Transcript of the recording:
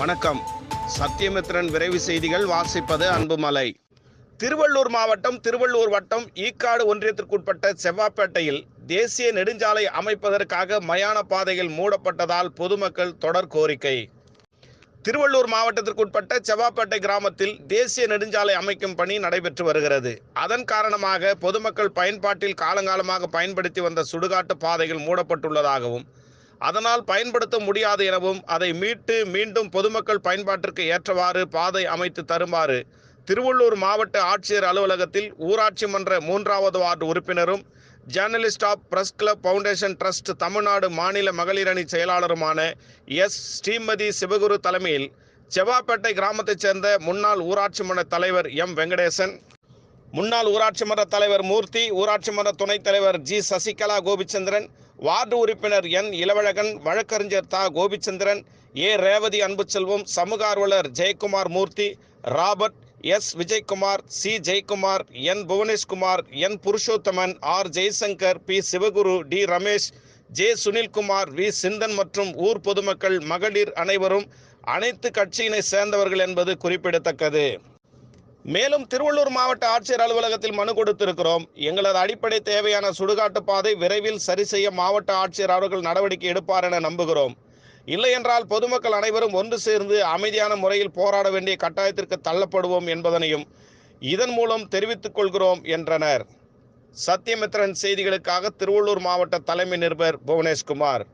வணக்கம். சத்தியமித்ரன் விரைவு செய்திகள் வாசிப்பது அன்புமலை. திருவள்ளூர் மாவட்டம் திருவள்ளூர் வட்டம் ஈக்காடு ஒன்றியத்திற்குட்பட்ட செவ்வாப்பேட்டையில் தேசிய நெடுஞ்சாலை அமைப்பதற்காக மயான பாதைகள் மூடப்பட்டதால் பொதுமக்கள் தொடர் கோரிக்கை. திருவள்ளூர் மாவட்டத்திற்குட்பட்ட செவ்வாப்பேட்டை கிராமத்தில் தேசிய நெடுஞ்சாலை அமைக்கும் பணி நடைபெற்று வருகிறது. அதன் காரணமாக பொதுமக்கள் பயன்பாட்டில் காலங்காலமாக பயன்படுத்தி வந்த சுடுகாட்டு பாதைகள் மூடப்பட்டுள்ளதாகவும் அதனால் பயன்படுத்த முடியாது எனவும் அதை மீட்டு மீண்டும் பொதுமக்கள் பயன்பாட்டிற்கு ஏற்றவாறு பாதை அமைத்து தருமாறு திருவள்ளூர் மாவட்ட ஆட்சியர் அலுவலகத்தில் ஊராட்சி மன்ற மூன்றாவது வார்டு உறுப்பினரும் journalist of press club foundation trust Tamil Nadu மாநில மகளிர் அணி செயலாளருமான எஸ். ஸ்ரீமதி சிவகுரு தலைமையில் செவ்வாப்பேட்டை கிராமத்தைச் சேர்ந்த முன்னாள் ஊராட்சி மன்ற தலைவர் எம். வெங்கடேசன் முன்னாள் ஊராட்சி மன்ற தலைவர் மூர்த்தி ஊராட்சி மன்ற துணைத் தலைவர் ஜி. சசிகலா கோபிச்சந்திரன் வார்டு உறுப்பினர் என் இளவழகன் வழக்கறிஞர் தா. கோபிச்சந்திரன் ஏ. ரேவதி அன்புச்செல்வம் சமூக ஆர்வலர் Jayakumar Murthy Robert S. Vijayakumar C. Jayakumar N. Bhuvaneshkumar N. Purushothaman R. Jaishankar P. Sivaguru T. Ramesh J. Sunilkumar V. Sinthan மற்றும் ஊர் பொதுமக்கள் மகளிர் அனைவரும் அனைத்து கட்சியினை சேர்ந்தவர்கள் என்பது குறிப்பிடத்தக்கது. மேலும் திருவள்ளூர் மாவட்ட ஆட்சியர் அலுவலகத்தில் மனு கொடுத்திருக்கிறோம். எங்களது அடிப்படை தேவையான சுடுகாட்டு பாதை விரைவில் சரி செய்ய மாவட்ட ஆட்சியர் அவர்கள் நடவடிக்கை எடுப்பார் என நம்புகிறோம். இல்லையென்றால் பொதுமக்கள் அனைவரும் ஒன்று சேர்ந்து அமைதியான முறையில் போராட வேண்டிய கட்டாயத்திற்கு தள்ளப்படுவோம் என்பதனையும் இதன் மூலம் தெரிவித்துக் கொள்கிறோம் என்றனர். சத்யமித்ரன் செய்திகளுக்காக திருவள்ளூர் மாவட்ட தலைமை நிருபர் புவனேஷ்குமார்.